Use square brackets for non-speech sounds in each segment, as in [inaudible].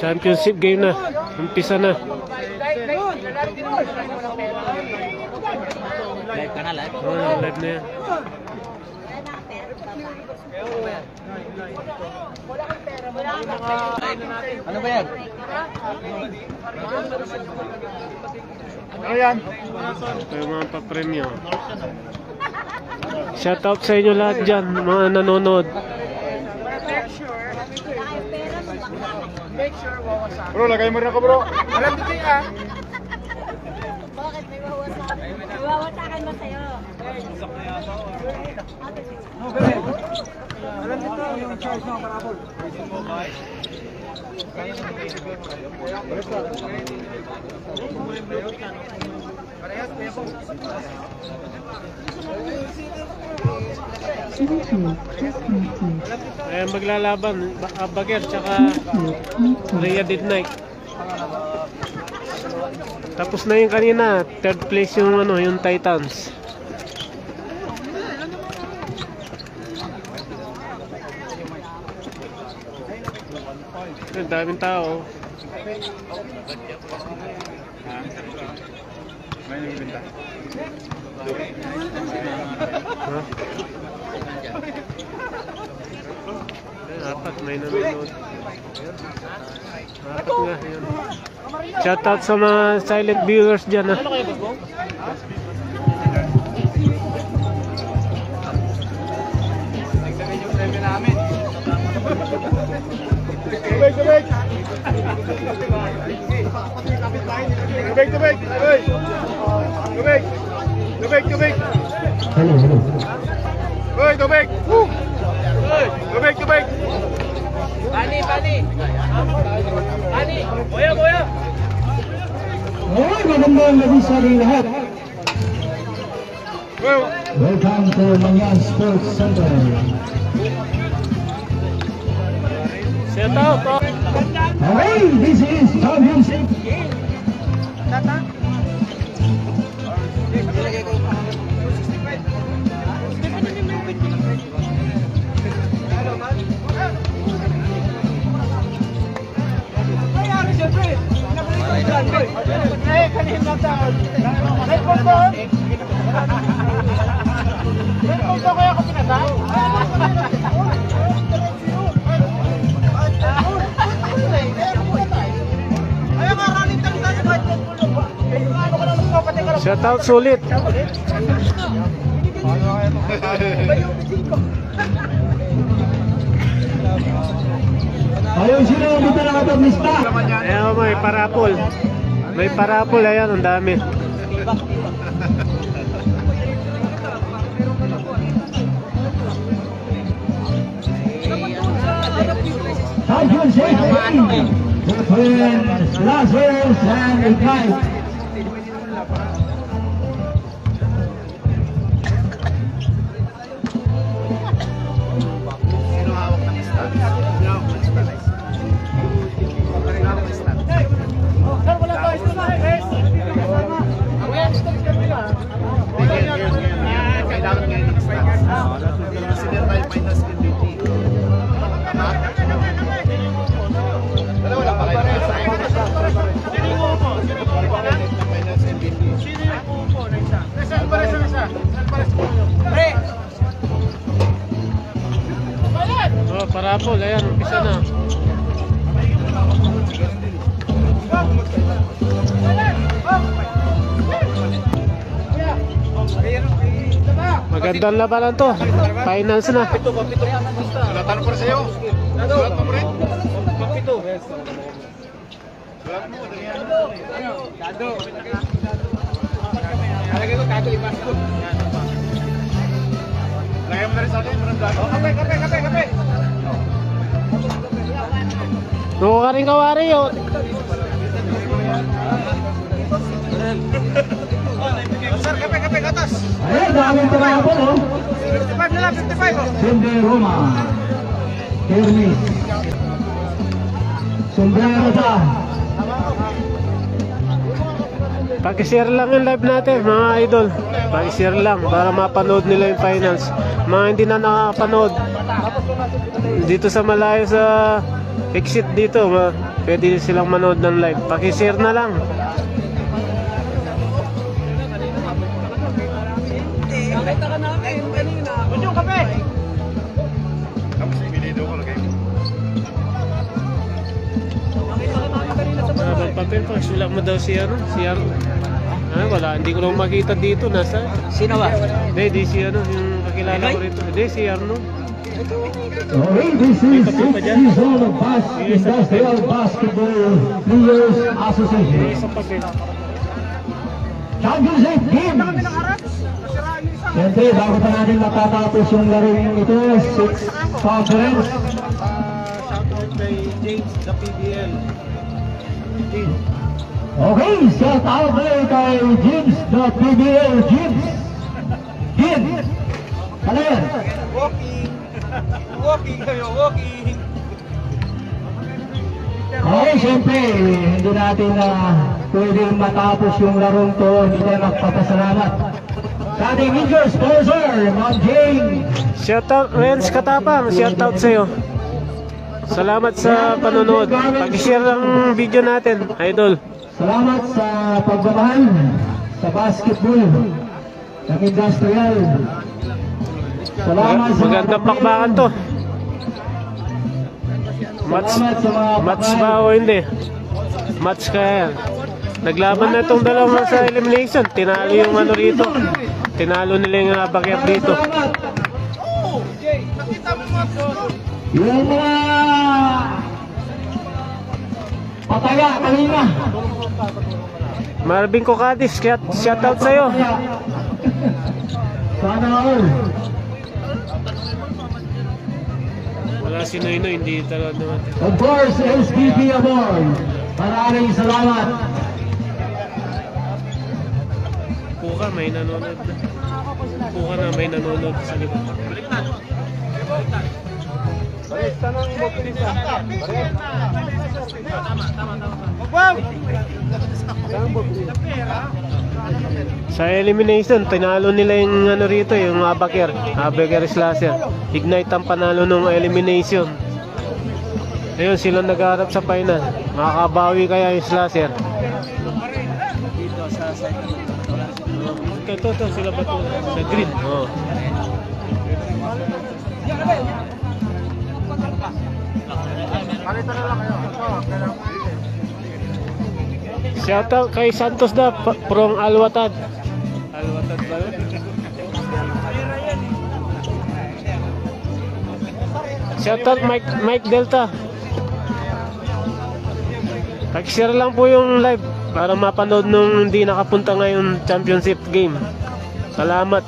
Championship game na. Umpisa na. Live ka na, live. Live na yan. Ano ba yan? Ano yan? Ito yung mga pa-premyo. Shoutout sa inyo lahat dyan, mga nanonood. Bro, lagay mo rin ako bro. Alam mo ah. Bakit may wawasakan? May wawasakan ba sa'yo? Alam mo yung charge ng parabol. Ayan maglalaban, Ba- Bager tsaka Rhea Dead Knight. Tapos na yung kanina, third place yung ano, yung Titans. Ang daming tao. May nagbibenta. Ha? Ay, apat may nanonood. Apat nga, yun. Shoutout sa mga silent viewers dyan, ha. Tubig, tubig! Tubig, tubig! Tubig! Tubig! Tubig, tubig! Uy, tubig! Tubig, tubig! Bani, bani! Bani! Boya, boya! Ay, magandang gabi sa ating lahat. Uy, Welcome to Manyan Sports Center. Shoutout, oh. Okay, this is championship. Shoutout sulit. Ayaw sino ang buta ng atong lista. Ayan, may parapol. May parapol, ayan, ang dami. Championship game between Lazarus and Ignite. Parapol, ayan, umpisa na. Magandang labanan to. Finals na. Sulatan ko rin sa'yo. Sulat mo rin. Lagay mo na rin sa akin. Oh, kape, kape, kape, kape. Nuko ka rin kawari, oh. Sir, kape, kape, gatas. Ay, daming parapol, oh. de Roma. Kermis. Sombrero pa. Pakishare lang yung live natin mga idol. Pakishare lang para mapanood nila yung finals. Mga hindi na nakapanood dito sa malayo sa exit dito, ma pwede silang manood ng live. Pakishare na lang. Tapos Habang papel pa, sulat mo daw si ano, si ano. Ah, wala, hindi ko lang makita dito, nasa. Sino ba? Hindi, di si ano, yung kakilala ko rito. Hindi, si Arno. Okay, this is sixth season of Bas Industrial Basketball Players Association. Papel. Championship Games. Siyempre, bago pa natin matatapos yung laruin ito, six conference. Shoutout kay James sa PBL. Okay, shout out there kay James, the PBL James. James. Ano yan? Walking kayo, walking. Okay, siyempre, hindi natin na pwedeng matapos yung larong to, hindi tayo magpapasalamat. Sa ating major sponsor, Ma'am Jane. Shoutout, Renz Katapang, shoutout sa'yo. Salamat sa panonood. Pag-share ang video natin, idol. Salamat sa pagmamahal sa basketball ng industrial. Salamat sa mga Magandang pakbakan to. Match, match ba o hindi? Match kaya yan. Naglaban na itong dalawa sa elimination. Tinalo yung ano rito. Tinalo nila yung abakyat dito. Salamat. Yung mga pataya kanina. Marvin Kokadis, shout, shoutout sa'yo. Sana all. Wala si Noynoy, hindi talaga naman. Of course, SPP Award. Maraming salamat. Puka, may nanonood na. Puka na, may nanonood sa likod. Sa elimination, tinalo nila yung ano rito, yung Abaker, Abaker Slasher. Ignite ang panalo ng elimination. Ayun, sila nag-harap sa final. Makakabawi kaya yung Slasher. Ito, ito, ito, sila ba ito? Sa green. Oh. Shoutout kay Santos da, from Alwatad. Alwatad ba yun? Shoutout Mike, Mike Delta. Pag-share lang po yung live para mapanood nung hindi nakapunta ngayon championship game. Salamat.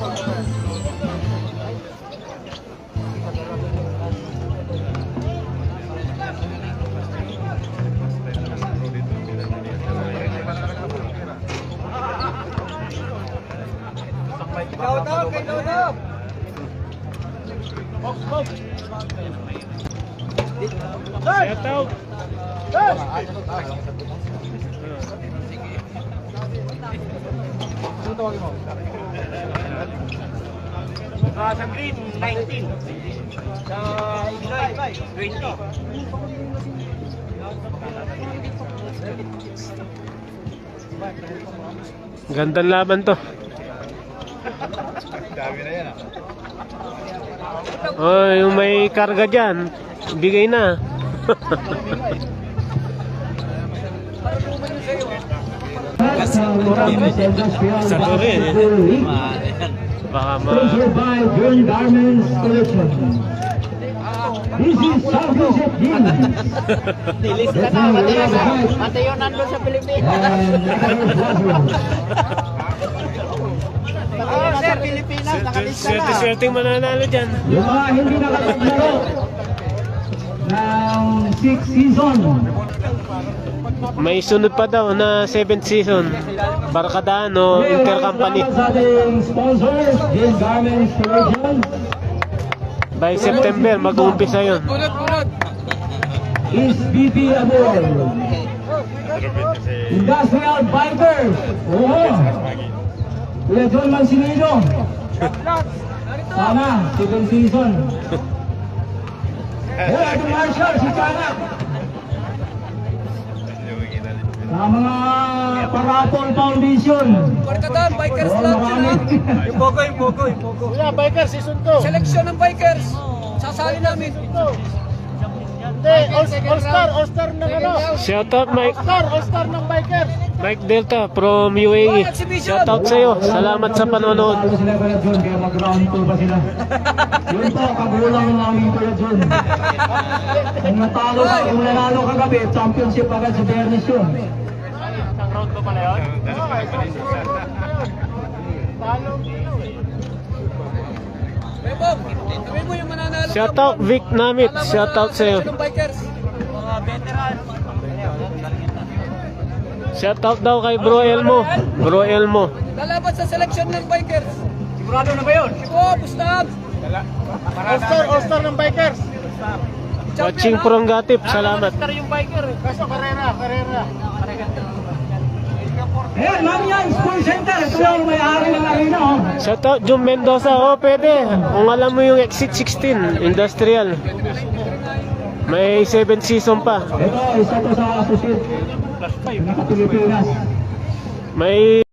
Ah, sa green, 19. Sa ignite, 20. Gandang laban to. Dami na yan ah. Oh, yung may karga dyan, bigay na. [laughs] Sa Korea, eh. Baka ma... This is Championship Games. Nilis ka na, Mateo. Mateo nandun sa Pilipinas. Blasio. Oh, sir, Pilipinas, nakalista na. Swerte-swerte mananalo dyan. Yung mga hindi nakapaglaro ng sixth season. May sunod pa daw na 7th season. Barkadaan o intercompany. By September, mag-uumpisa yun. is BP Abol. Industrial Bikers. Oo. John Mansinino. Tama, second season. Ate Marshall, si Chana. Sa mga Parapol Foundation. Barkadam, bikers club marami. sila. Yung Pogo, yung Pogo, yung Pogo. Kuya, biker, season 2. Seleksyon ng bikers. Sasali namin. Hindi, all, all star, all star ng ano. Shout out Mike, Star, all star ng bikers. Mike Delta from UAE. Shout out sa'yo. Salamat sa panonood. Talo kaya mag-round 2 pa sila. Yun po, kagulang namin Kuya John. Kung natalo ka, kung nanalo ka gabi, championship agad sa Bernes yun. Bebong, sabi mo yung mananalo. Shout out Vic Namit. Shout out sa'yo. Ng bikers. Mga veteran. Shout out daw kay Bro Elmo. Bro Elmo. Lalaban sa seleksyon ng bikers. Sigurado na ba yun? Oh, Bustag. All star, all star ng bikers. Watching from Gatip. Salamat. Star yung biker. Kaso, karera, karera. Ayan, Mamiya School Center. Ito yung may-ari ng arena. Oh. Shout out Jum Mendoza. Oh, pwede. Kung alam mo yung Exit 16, Industrial. May 7 season pa. Ito, isa to sa associate. Naka-Pilipinas. May